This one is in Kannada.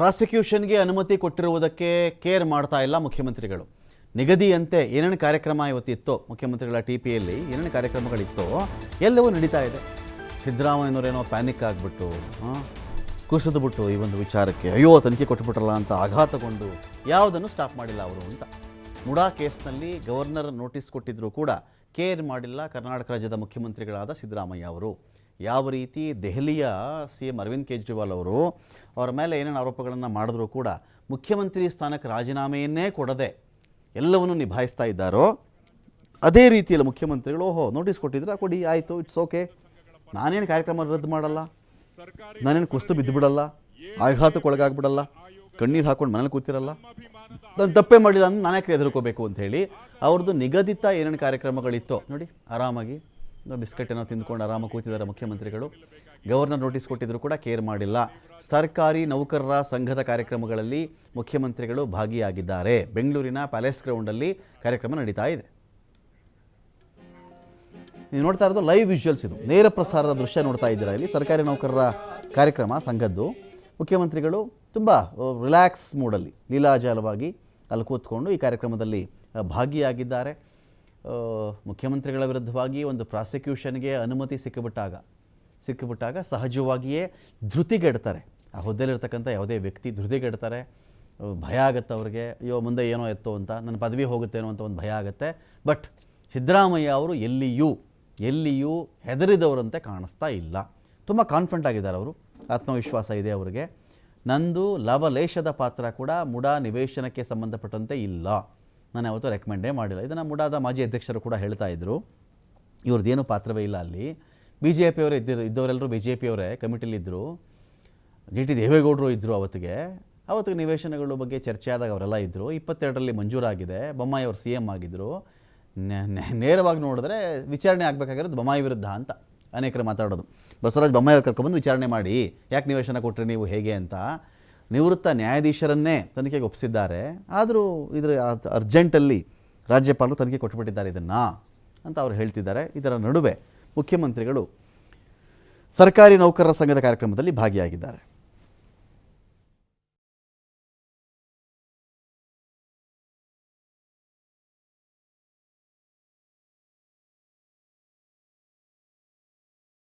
ಪ್ರಾಸಿಕ್ಯೂಷನ್ಗೆ ಅನುಮತಿ ಕೊಟ್ಟಿರುವುದಕ್ಕೆ ಕೇರ್ ಮಾಡ್ತಾ ಇಲ್ಲ ಮುಖ್ಯಮಂತ್ರಿಗಳು. ನಿಗದಿಯಂತೆ ಏನೇನು ಕಾರ್ಯಕ್ರಮ ಇವತ್ತಿತ್ತೋ, ಮುಖ್ಯಮಂತ್ರಿಗಳ ಟಿ ಪಿಯಲ್ಲಿ ಏನೇನು ಕಾರ್ಯಕ್ರಮಗಳಿತ್ತೋ ಎಲ್ಲವೂ ನಡೀತಾ ಇದೆ. ಸಿದ್ದರಾಮಯ್ಯನವರೇನೋ ಪ್ಯಾನಿಕ್ ಆಗಿಬಿಟ್ಟು ಕುಸಿದ್ಬಿಟ್ಟು ಈ ಒಂದು ವಿಚಾರಕ್ಕೆ, ಅಯ್ಯೋ ತನಿಖೆ ಕೊಟ್ಟುಬಿಟ್ರಲ್ಲ ಅಂತ ಆಘಾತಗೊಂಡು ಯಾವುದನ್ನು ಸ್ಟಾಪ್ ಮಾಡಿಲ್ಲ ಅವರು ಅಂತ. ಮುಡಾ ಕೇಸ್ನಲ್ಲಿ ಗವರ್ನರ್ ನೋಟಿಸ್ ಕೊಟ್ಟಿದ್ದರೂ ಕೂಡ ಕೇರ್ ಮಾಡಿಲ್ಲ ಕರ್ನಾಟಕ ರಾಜ್ಯದ ಮುಖ್ಯಮಂತ್ರಿಗಳಾದ ಸಿದ್ದರಾಮಯ್ಯ ಅವರು. ಯಾವ ರೀತಿ ದೆಹಲಿಯ ಸಿ ಎಂ ಅರವಿಂದ್ ಕೇಜ್ರಿವಾಲ್ ಅವರು ಅವರ ಮೇಲೆ ಏನೇನು ಆರೋಪಗಳನ್ನು ಮಾಡಿದ್ರೂ ಕೂಡ ಮುಖ್ಯಮಂತ್ರಿ ಸ್ಥಾನಕ್ಕೆ ರಾಜೀನಾಮೆಯನ್ನೇ ಕೊಡದೆ ಎಲ್ಲವನ್ನು ನಿಭಾಯಿಸ್ತಾ ಇದ್ದಾರೋ, ಅದೇ ರೀತಿಯಲ್ಲಿ ಮುಖ್ಯಮಂತ್ರಿಗಳು, ಓಹೋ ನೋಟಿಸ್ ಕೊಟ್ಟಿದ್ರೆ ಕೊಡಿ, ಆಯಿತು ಇಟ್ಸ್ ಓಕೆ ನಾನೇನು ಕಾರ್ಯಕ್ರಮ ರದ್ದು ಮಾಡಲ್ಲ? ನಾನೇನು ಕುಸ್ತು ಬಿದ್ದುಬಿಡಲ್ಲ ಆಘಾತಕ್ಕೆ ಒಳಗಾಗ್ಬಿಡಲ್ಲ? ಕಣ್ಣೀರು ಹಾಕೊಂಡು ಮನೇಲಿ ಕೂತಿರಲ್ಲ? ನಾನು ತಪ್ಪೇ ಮಾಡಿಲ್ಲ ಅಂದ್ರೆ ನಾನೇ ಹೆದರ್ಕೋಬೇಕು ಅಂತ ಹೇಳಿ ಅವ್ರದ್ದು ನಿಗದಿತ ಏನೇನು ಕಾರ್ಯಕ್ರಮಗಳಿತ್ತೋ, ನೋಡಿ, ಆರಾಮಾಗಿ. ಬಿಸ್ಕೆಟ್ ತಿಂದುಕೊಂಡು ಆರಾಮಾಗಿ ಕೂತಿದ್ದಾರೆ ಮುಖ್ಯಮಂತ್ರಿಗಳು. ಗವರ್ನರ್ ನೋಟಿಸ್ ಕೊಟ್ಟಿದ್ರು ಕೂಡ ಕೇರ್ ಮಾಡಿಲ್ಲ. ಸರ್ಕಾರಿ ನೌಕರರ ಸಂಘದ ಕಾರ್ಯಕ್ರಮಗಳಲ್ಲಿ ಮುಖ್ಯಮಂತ್ರಿಗಳು ಭಾಗಿಯಾಗಿದ್ದಾರೆ. ಬೆಂಗಳೂರಿನ ಪ್ಯಾಲೇಸ್ ಗ್ರೌಂಡಲ್ಲಿ ಕಾರ್ಯಕ್ರಮ ನಡೀತಾ ಇದೆ. ನೀವು ನೋಡ್ತಾ ಇರೋದು ಲೈವ್ ವಿಜುವಲ್ಸ್ ಇದು. ನೇರ ಪ್ರಸಾರದ ದೃಶ್ಯ ನೋಡ್ತಾ ಇದ್ದೀರಾ ಇಲ್ಲಿ? ಸರ್ಕಾರಿ ನೌಕರರ ಕಾರ್ಯಕ್ರಮ, ಸಂಘದ್ದು. ಮುಖ್ಯಮಂತ್ರಿಗಳು ತುಂಬ ರಿಲ್ಯಾಕ್ಸ್ ಮೂಡಲ್ಲಿ ಲೀಲಾಜಾಲವಾಗಿ ಅಲ್ಲಿ ಕೂತ್ಕೊಂಡು ಈ ಕಾರ್ಯಕ್ರಮದಲ್ಲಿ ಭಾಗಿಯಾಗಿದ್ದಾರೆ. ಮುಖ್ಯಮಂತ್ರಿಗಳ ವಿರುದ್ಧವಾಗಿ ಒಂದು ಪ್ರಾಸಿಕ್ಯೂಷನ್ಗೆ ಅನುಮತಿ ಸಿಕ್ಕಿಬಿಟ್ಟಾಗ ಸಿಕ್ಕಿಬಿಟ್ಟಾಗ ಸಹಜವಾಗಿಯೇ ಧೃತಿಗೆಡ್ತಾರೆ. ಆ ಹುದ್ದೆಲಿರ್ತಕ್ಕಂಥ ಯಾವುದೇ ವ್ಯಕ್ತಿ ಧೃತಿಗೆಡ್ತಾರೆ. ಭಯ ಆಗುತ್ತೆ ಅವ್ರಿಗೆ. ಅಯ್ಯೋ, ಮುಂದೆ ಏನೋ ಎತ್ತೋ ಅಂತ, ನನ್ನ ಪದವಿ ಹೋಗುತ್ತೇನೋ ಅಂತ ಒಂದು ಭಯ ಆಗುತ್ತೆ. ಬಟ್ ಸಿದ್ದರಾಮಯ್ಯ ಅವರು ಎಲ್ಲಿಯೂ ಎಲ್ಲಿಯೂ ಹೆದರಿದವರಂತೆ ಕಾಣಿಸ್ತಾ ಇಲ್ಲ. ತುಂಬ ಕಾನ್ಫಿಡೆಂಟ್ ಆಗಿದ್ದಾರೆ ಅವರು. ಆತ್ಮವಿಶ್ವಾಸ ಇದೆ ಅವರಿಗೆ. ನಂದು ಲವಲೇಶದ ಪಾತ್ರ ಕೂಡ ಮುಡಾ ನಿವೇಶನಕ್ಕೆ ಸಂಬಂಧಪಟ್ಟಂತೆ ಇಲ್ಲ. ನಾನು ಯಾವತ್ತೂ ರೆಕಮೆಂಡೇ ಮಾಡಿಲ್ಲ. ಇದನ್ನು ಮುಡಾದ ಮಾಜಿ ಅಧ್ಯಕ್ಷರು ಕೂಡ ಹೇಳ್ತಾ ಇದ್ದರು ಇವ್ರದ್ದೇನು ಪಾತ್ರವೇ ಇಲ್ಲ ಅಲ್ಲಿ. ಬಿ ಜೆ ಪಿಯವರೇ ಇದ್ದರು, ಇದ್ದವರೆಲ್ಲರೂ ಬಿ ಜೆ ಪಿಯವರೇ ಕಮಿಟಿಲಿದ್ದರು ಜಿ ಟಿ ದೇವೇಗೌಡರು ಇದ್ದರು ಅವತ್ತಿಗೆ. ಅವತ್ತಿಗೆ ನಿವೇಶನಗಳ ಬಗ್ಗೆ ಚರ್ಚೆ ಆದಾಗ ಅವರೆಲ್ಲ ಇದ್ದರು ಇಪ್ಪತ್ತೆರಡರಲ್ಲಿ ಮಂಜೂರಾಗಿದೆ ಬೊಮ್ಮಾಯಿ ಅವರು ಸಿ ಎಂ ಆಗಿದ್ದರು ನೇರವಾಗಿ ನೋಡಿದ್ರೆ ವಿಚಾರಣೆ ಆಗಬೇಕಾಗಿರೋದು ಬೊಮ್ಮಾಯಿ ವಿರುದ್ಧ ಅಂತ ಅನೇಕರು ಮಾತಾಡೋದು. ಬಸವರಾಜ್ ಬೊಮ್ಮಾಯಿ ಅವ್ರು ಕರ್ಕೊಂಡ್ಬಂದು ವಿಚಾರಣೆ ಮಾಡಿ, ಯಾಕೆ ನಿವೇಶನ ಕೊಟ್ಟರೆ ನೀವು ಹೇಗೆ ಅಂತ. ನಿವೃತ್ತ ನ್ಯಾಯಾಧೀಶರನ್ನೇ ತನಿಖೆಗೆ ಒಪ್ಪಿಸಿದ್ದಾರೆ. ಆದರೂ ಇದರ ಅರ್ಜೆಂಟಲ್ಲಿ ರಾಜ್ಯಪಾಲರು ತನಿಖೆ ಕೊಟ್ಟುಬಿಟ್ಟಿದ್ದಾರೆ ಇದನ್ನು ಅಂತ ಅವರು ಹೇಳ್ತಿದ್ದಾರೆ. ಇದರ ನಡುವೆ ಮುಖ್ಯಮಂತ್ರಿಗಳು ಸರ್ಕಾರಿ ನೌಕರರ ಸಂಘದ ಕಾರ್ಯಕ್ರಮದಲ್ಲಿ ಭಾಗಿಯಾಗಿದ್ದಾರೆ.